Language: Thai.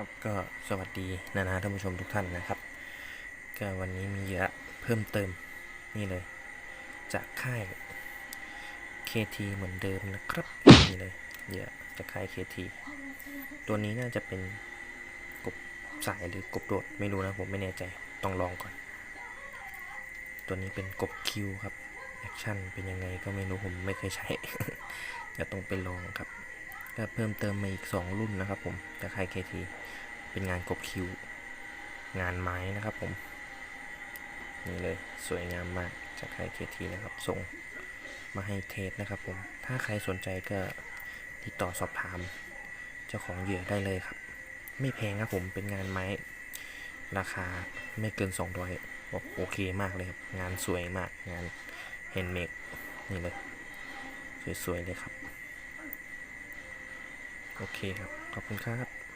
ครับก็สวัสดีนานาท่านผู้ชมทุกท่านนะครับ ก็วันนี้มีเยื่อเพิ่มเติมนี่เลย จากค่าย KT เหมือนเดิมนะครับนี่เลยเยื่อจากค่าย KT ตัวนี้น่าจะเป็นกบสายหรือกบโดดไม่รู้นะผมไม่แน่ใจต้องลองก่อน ตัวนี้เป็นกบคิวครับแอคชั่นเป็นยังไงก็ไม่รู้ผมไม่เคยใช้จะต้องไปลองครับ ก็เพิ่มเติมมาอีก 2 รุ่นนะครับผมจากค่าย KT เป็นงานกบคิว งานไม้นะครับผม นี่เลยสวยงามมากจากค่าย KT นะครับ ส่งมาให้เทสนะครับผม ถ้าใครสนใจก็ติดต่อสอบถาม เจ้าของเหยื่อได้เลยครับ ไม่แพงครับผมเป็นงานไม้ ราคาไม่เกิน200บอกโอเคมากเลยครับ งานสวยมากงานเฮนเมดนี่เลย สวยๆเลยครับ โอเคครับ ขอบคุณครับ